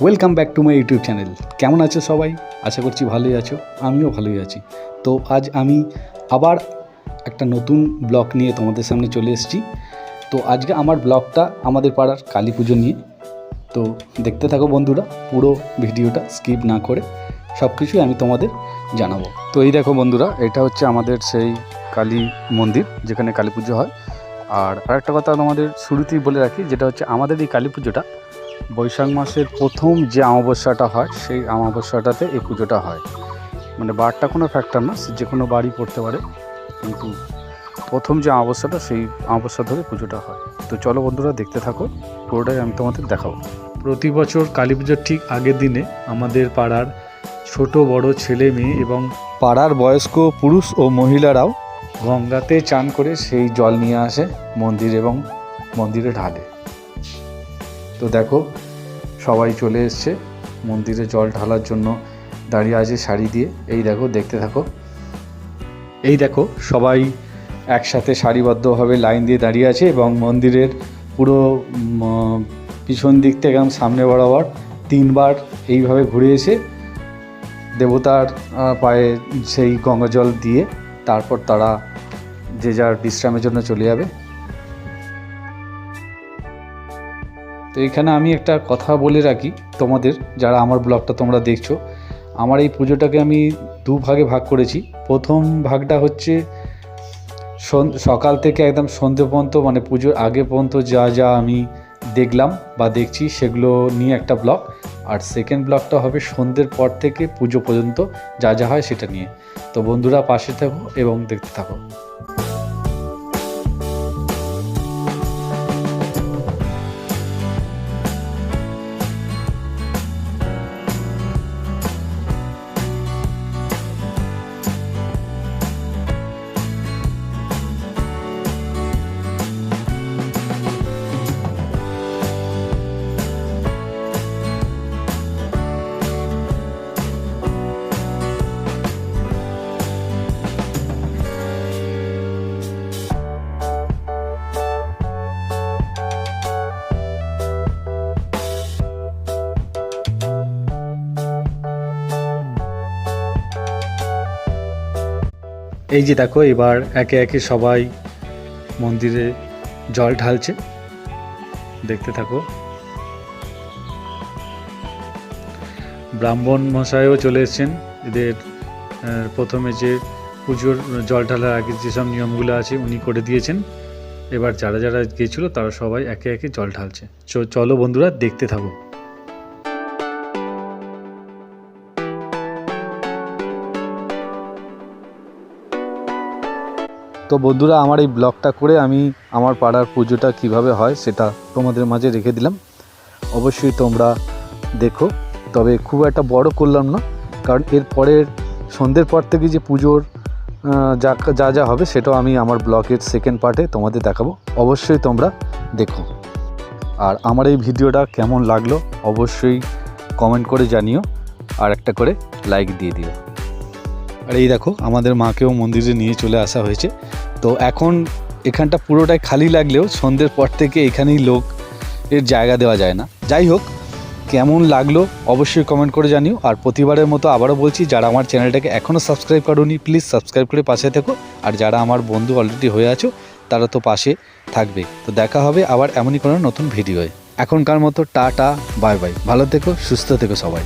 Welcome back to my YouTube channel কেমন আছো সবাই? আশা করছি ভালোই আছো, আমিও ভালোই আছি। তো আজ আমি আবার একটা নতুন ব্লগ নিয়ে তোমাদের সামনে চলে এসেছি। তো আজকে আমার ব্লগটা আমাদের পাড়ার কালী পুজো নিয়ে। তো দেখতে থাকো বন্ধুরা, পুরো ভিডিওটা স্কিপ না করে সব কিছুই আমি তোমাদের জানাব। তো এই দেখো বন্ধুরা, এটা হচ্ছে আমাদের সেই কালী মন্দির, যেখানে কালী পুজো হয়। আর আরেকটা কথা তোমাদের শুরুতেই বলে রাখি, যেটা হচ্ছে আমাদের এই কালী পুজোটা বৈশাখ মাসের প্রথম যে অমাবস্যাটা হয়, সেই অমাবস্যাটাতে এই পুজোটা হয়। মানে বারটা কোনো ফ্যাক্টর না যে কোনো বাড়ি পড়তে পারে। কিন্তু প্রথম যে অমাবস্যাটা, সেই অমাবস্যা ধরে পুজোটা হয়। তো চলো বন্ধুরা, দেখতে থাকো। পুরোটাই আমি তোমাদের দেখাবো। প্রতি বছর কালী পুজোর ঠিক আগের দিনে আমাদের পাড়ার ছোট, বড় ছেলে, মেয়ে এবং পাড়ার বয়স্ক পুরুষ ও মহিলারাও গঙ্গাতে চান করে সেই জল নিয়ে আসে মন্দির এবং মন্দিরে ঢালে। তো দেখো, সবাই চলে এসছে। মন্দিরে জল ঢালার জন্য দাঁড়িয়ে আছে শাড়ি দিয়ে। এই দেখো, দেখতে থাকো। এই দেখো, সবাই একসাথে সারিবদ্ধভাবে লাইন দিয়ে দাঁড়িয়ে আছে এবং মন্দিরের পুরো পিছন দিক থেকে একদম সামনে বরাবর তিনবার এইভাবে ঘুরে এসে দেবতার পায়ে সেই গঙ্গা জল দিয়ে তারপর তারা যে যার বিশ্রামের জন্য চলে যাবে। তো এখানে আমি একটা কথা বলে রাখি তোমাদের, যারা আমার ব্লগটা তোমরা দেখছ। আমার এই পুজোটাকে আমি দু ভাগে করেছি। প্রথম ভাগটা হচ্ছে সকাল থেকে একদম সন্ধে পর্যন্ত মানে পুজোর আগে পর্যন্ত যা যা আমি দেখলাম বা দেখছি সেগুলো নিয়ে একটা ব্লগ। আর সেকেন্ড ব্লগটা হবে সন্ধ্যের পর থেকে পুজো পর্যন্ত যা যা হয় সেটা নিয়ে। তো বন্ধুরা পাশে থাকো এবং দেখতে থাকো। এই যে দেখো, এবার একে একে সবাই মন্দিরে জল ঢালছে। দেখতে থাকো। ব্রাহ্মণ মশাইও চলে এসেছেন। এদের প্রথমে যে পুজোর জল ঢালার আগে যেসব নিয়মগুলো আছে উনি করে দিয়েছেন। এবার যারা যারা গিয়েছিল তারা সবাই একে একে জল ঢালছে। চলো বন্ধুরা, দেখতে থাকো। তো বন্ধুরা, আমার এই ব্লগটা করে আমি আমার পাড়ার পুজোটা কীভাবে হয় সেটা তোমাদের মাঝে রেখে দিলাম। অবশ্যই তোমরা দেখো। তবে খুব একটা বড় করলাম না, কারণ এর পরের সন্ধ্যের পর থেকে যে পুজোর যা যা যা হবে সেটাও আমি আমার ব্লগের সেকেন্ড পার্টে তোমাদের দেখাবো। অবশ্যই তোমরা দেখো। আর আমার এই ভিডিওটা কেমন লাগল অবশ্যই কমেন্ট করে জানিও, আর একটা করে লাইক দিয়ে দিও। আর এই দেখো, আমাদের মাকেও মন্দিরে নিয়ে চলে আসা হয়েছে। তো এখন এখানটা পুরোটাই খালি লাগলেও সন্ধ্যের পর থেকে এখানেই লোক এর জায়গা দেওয়া যায় না। যাই হোক, কেমন লাগল অবশ্যই কমেন্ট করে জানিও। আর প্রতিবারের মতো আবারও বলছি, যারা আমার চ্যানেলটাকে এখনও সাবস্ক্রাইব করোনি প্লিজ সাবস্ক্রাইব করে পাশে থেকো। আর যারা আমার বন্ধু অলরেডি হয়ে আছো, তারা তো পাশে থাকবে। তো দেখা হবে আবার এমনই কোনো নতুন ভিডিওয়ে। এখনকার মতো টাটা বাই বাই ভালো থেকো, সুস্থ থেকো সবাই।